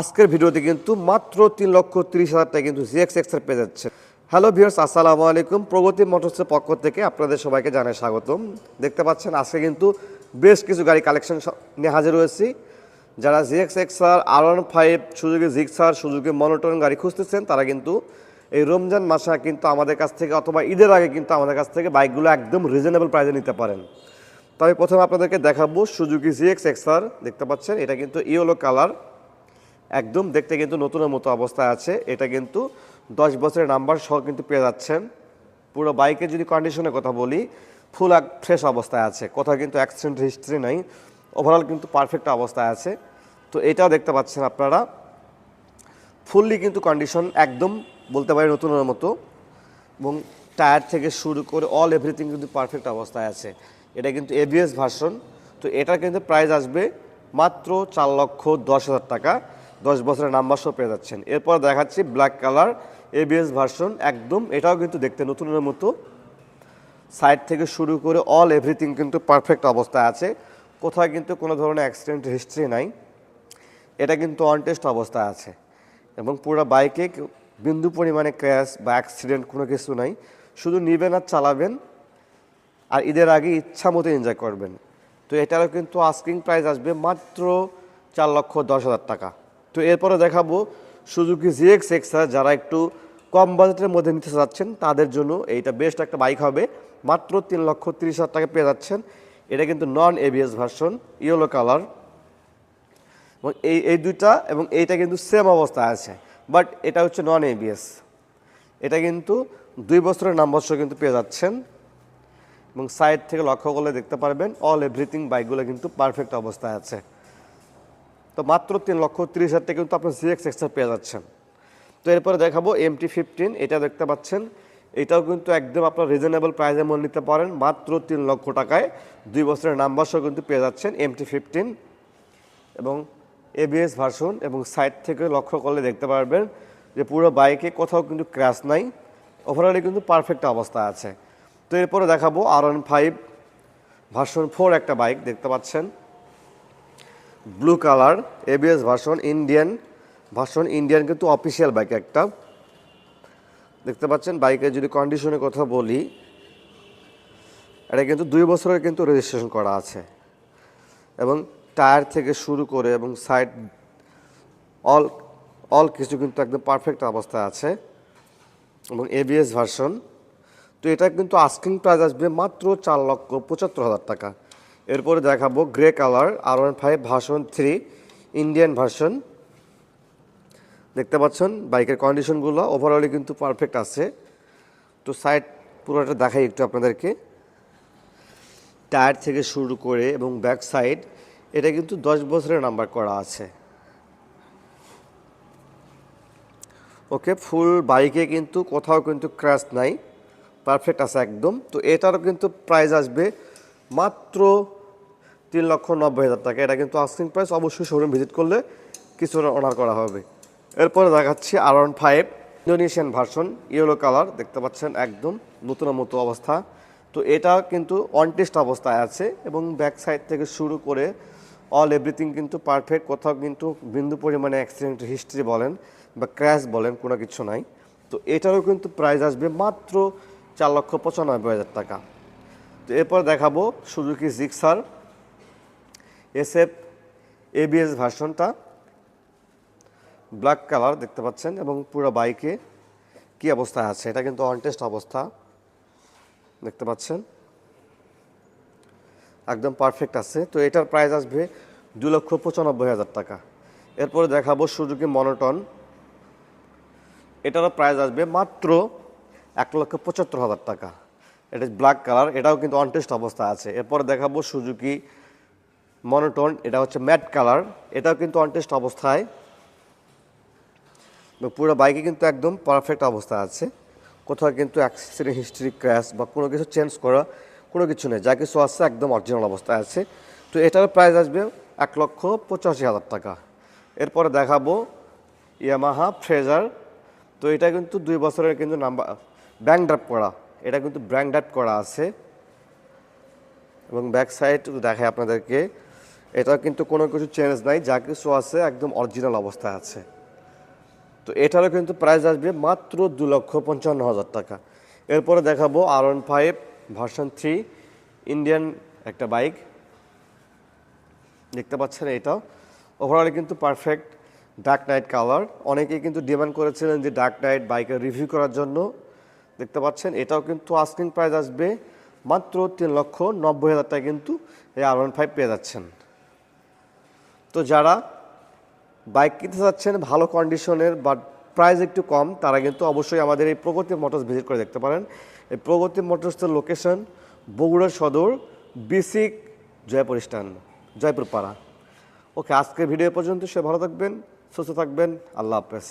আজকের ভিডিওতে কিন্তু মাত্র তিন লক্ষ তিরিশ হাজার টাকা কিন্তু জিএক্স এক্সের পেয়ে যাচ্ছে। হ্যালো ভিউয়ার্স আসসালামু আলাইকুম। প্রগতি মোটরসের পক্ষ থেকে আপনাদের সবাইকে জানাই স্বাগতম। দেখতে পাচ্ছেন, আজকে কিন্তু বেশ কিছু গাড়ি কালেকশন নিয়ে হাজির হয়েছি। যারা GX XR R one five সুযোগে জিক্সার সুযোগে মনোটন গাড়ি খুঁজতেছেন, তারা কিন্তু এই রমজান মাসে কিন্তু আমাদের কাছ থেকে অথবা ঈদের আগে কিন্তু আমাদের কাছ থেকে বাইকগুলো একদম রিজনেবল প্রাইসে নিতে পারেন। তবে প্রথমে আপনাদেরকে দেখাবো সুজুকি জিএক্স এক্সআর দেখতে পাচ্ছেন, এটা কিন্তু ইয়েলো কালার একদম দেখতে কিন্তু নতুনের মতো অবস্থায় আছে। এটা কিন্তু দশ বছরের নাম্বার সহ কিন্তু পেয়ে যাচ্ছেন। পুরো বাইকের যদি কন্ডিশনের কথা বলি ফুল এক ফ্রেশ অবস্থায় আছে। কোথাও কিন্তু অ্যাক্সিডেন্ট হিস্ট্রি নাই। ওভারঅল কিন্তু পারফেক্ট অবস্থায় আছে। তো এটাও দেখতে পাচ্ছেন আপনারা। ফুললি কিন্তু কন্ডিশন একদম বলতে পারি নতুনের মতো। এবং টায়ার থেকে শুরু করে অল এভরিথিং কিন্তু পারফেক্ট অবস্থায় আছে। এটা কিন্তু এবিএস ভার্সন তো এটার কিন্তু প্রাইস আসবে মাত্র চার লক্ষ দশ হাজার টাকা। দশ বছরের নাম্বার সহ পেয়ে যাচ্ছেন। এরপর দেখাচ্ছি ব্ল্যাক কালার এবিএস ভার্সন একদম, এটাও কিন্তু দেখতে নতুনের মতো। সাইড থেকে শুরু করে অল এভরিথিং কিন্তু পারফেক্ট অবস্থায় আছে। কোথাও কিন্তু কোনো ধরনের অ্যাক্সিডেন্ট হিস্ট্রি নাই। এটা কিন্তু অনটেস্ট অবস্থায় আছে। এবং পুরো বাইকে বিন্দু পরিমাণে ক্র্যাশ বা অ্যাক্সিডেন্ট কোনো কিছু নাই। শুধু নিবেন আর চালাবেন। আর ঈদের আগে ইচ্ছা মতো এনজয় করবেন। তো এটারও কিন্তু আস্কিং প্রাইস আসবে মাত্র চার লক্ষ দশ হাজার টাকা। তো এরপরে দেখাবো সুজুকি জিএক্স এক্সার যারা একটু কম বাজেটের মধ্যে নিতে চাচ্ছেন, তাদের জন্য এইটা বেস্ট একটা বাইক হবে। মাত্র তিন লক্ষ তিরিশ হাজার টাকা পেয়ে যাচ্ছেন। এটা কিন্তু non ABS version yellow colour এবং এই এই দুইটা এবং এইটা কিন্তু সেম অবস্থায় আছে। বাট এটা হচ্ছে নন এবিএস এটা কিন্তু দুই বছরের নাম্বার সহ কিন্তু পেয়ে যাচ্ছেন। এবং সাইড থেকে লক্ষ্য করলে দেখতে পারবেন অল এভরিথিং বাইকগুলো কিন্তু পারফেক্ট অবস্থায় আছে। তো মাত্র তিন লক্ষ তিরিশ হাজার টাকা কিন্তু আপনার সিএক্স এক্সট্রা পেয়ে যাচ্ছেন। তো এরপরে দেখাবো এমটি ফিফটিন এটা দেখতে পাচ্ছেন। এটাও কিন্তু একদম আপনার রিজনেবল প্রাইজে মনে নিতে পারেন, মাত্র তিন লক্ষ টাকায়। দুই বছরের নাম্বার সহ কিন্তু পেয়ে যাচ্ছেন এমটি ফিফটিন এবং এবিএস ভার্সন এবং সাইড থেকে লক্ষ্য করলে দেখতে পারবেন যে পুরো বাইকে কোথাও কিন্তু ক্র্যাশ নাই। ওভারঅলে কিন্তু পারফেক্ট অবস্থা আছে। তো এরপরে দেখাবো R one five version four একটা বাইক দেখতে পাচ্ছেন। Blue colour ABS version Indian version Indian কিন্তু অফিসিয়াল বাইক একটা। দেখতে পাচ্ছেন বাইকের যদি কন্ডিশনের কথা বলি, এটা কিন্তু দুই বছরের কিন্তু রেজিস্ট্রেশন করা আছে। এবং টায়ার থেকে শুরু করে এবং সাইড অল অল কিছু কিন্তু একদম পারফেক্ট অবস্থায় আছে। এবং এবিএস ভার্সন তো এটা কিন্তু আস্কিং প্রাইস আসবে মাত্র চার লক্ষ পঁচাত্তর হাজার টাকা। এরপরে দেখাবো grey colour R one five version three Indian version দেখতে পাচ্ছেন, বাইকের কন্ডিশনগুলো ওভারঅলি কিন্তু পারফেক্ট আছে। তো সাইড পুরোটা দেখাই একটু আপনাদেরকে। টায়ার থেকে শুরু করে এবং ব্যাক সাইড এটা কিন্তু দশ বছরের নাম্বার করা আছে। ওকে ফুল বাইকে কিন্তু কোথাও কিন্তু ক্র্যাশ নাই। পারফেক্ট আছে একদম। তো এটারও কিন্তু প্রাইস আসবে মাত্র তিন লক্ষ নব্বই হাজার টাকা। এটা কিন্তু আস্কিং প্রাইস অবশ্যই শোরুম ভিজিট করলে কিছুটা অনার করা হবে। এরপরে দেখাচ্ছি R one five Indonesian version yellow colour দেখতে পাচ্ছেন একদম নতুনের মতো অবস্থা। তো এটা কিন্তু অনটেস্ট অবস্থায় আছে এবং ব্যাক সাইড থেকে শুরু করে অল এভরিথিং কিন্তু পারফেক্ট কোথাও কিন্তু বিন্দু পরিমাণে অ্যাক্সিডেন্ট হিস্ট্রি বলেন বা ক্র্যাশ বলেন, কোনো কিছু নাই। তো এটারও কিন্তু প্রাইস আসবে মাত্র চার লক্ষ পঁচানব্বই হাজার টাকা। এরপর দেখাবো সুজুকি জিক্সার, এসএফ এবিএস ভার্সনটা, ব্ল্যাক কালার দেখতে পাচ্ছেন, এবং পুরো বাইকে কি অবস্থায় আছে, এটা কিন্তু অনটেস্ট অবস্থা দেখতে পাচ্ছেন। একদম পারফেক্ট আছে, তো এটার প্রাইস আসবে দু লক্ষ পঁচানব্বই হাজার টাকা। এরপরে দেখাবো সুজুকি মনোটন, এটারও প্রাইস আসবে মাত্র এক লক্ষ পঁচাত্তর হাজার টাকা। এটা ব্ল্যাক কালার এটাও কিন্তু অনটেস্ট অবস্থা আছে। এরপরে দেখাবো সুজুকি মনোটন এটা হচ্ছে ম্যাট কালার এটাও কিন্তু অনটেস্ট অবস্থায়। পুরো বাইকে কিন্তু একদম পারফেক্ট অবস্থা আছে। কোথাও কিন্তু অ্যাক্সিডেন্ট হিস্ট্রি ক্র্যাশ বা কোনো কিছু চেঞ্জ করা কোনো কিছু নেই। যা কিছু আছে একদম অরিজিনাল অবস্থায় আছে। তো এটার প্রাইস আসবে এক লক্ষ পঁচাশি হাজার টাকা। এরপরে দেখাবো ইয়ামাহা ফ্রেজার তো এটা কিন্তু দুই বছরের কিন্তু নাম্বার ব্যাংক ড্রাপ করা। এটা কিন্তু ব্র্যান্ড ড্রাপ করা আছে। এবং ব্যাক সাইড দেখায় আপনাদেরকে। এটা কিন্তু কোনো কিছু চেঞ্জ নাই, যা কিছু আছে একদম অরিজিনাল অবস্থায় আছে। তো এটারও কিন্তু প্রাইস আসবে মাত্র দু লক্ষ পঞ্চান্ন হাজার টাকা। এরপরে দেখাবো R one five version three Indian একটা বাইক দেখতে পাচ্ছেন এটাও। ওভারঅল কিন্তু পারফেক্ট ডার্ক নাইট কালার অনেকেই কিন্তু ডিমান্ড করেছিলেন যে ডার্ক নাইট বাইকের রিভিউ করার জন্য। দেখতে পাচ্ছেন, এটাও কিন্তু আস্কিং প্রাইস আসবে মাত্র তিন লক্ষ নব্বই হাজার টাকা কিন্তু এই আর ওয়ান ফাইভ পেয়ে যাচ্ছেন। তো যারা বাইক কিনতে চাচ্ছেন, ভালো কন্ডিশনের বাট প্রাইস একটু কম, তারা কিন্তু অবশ্যই আমাদের এই প্রগতি মোটরস ভিজিট করে দেখতে পারেন। এই প্রগতি মোটরসের লোকেশন বগুড়া সদর বিসিক জয়পুর স্ট্যান্ড জয়পুর পাড়া ওকে, আজকের ভিডিও পর্যন্ত সে ভালো থাকবেন, সুস্থ থাকবেন, আল্লাহ হাফেজ।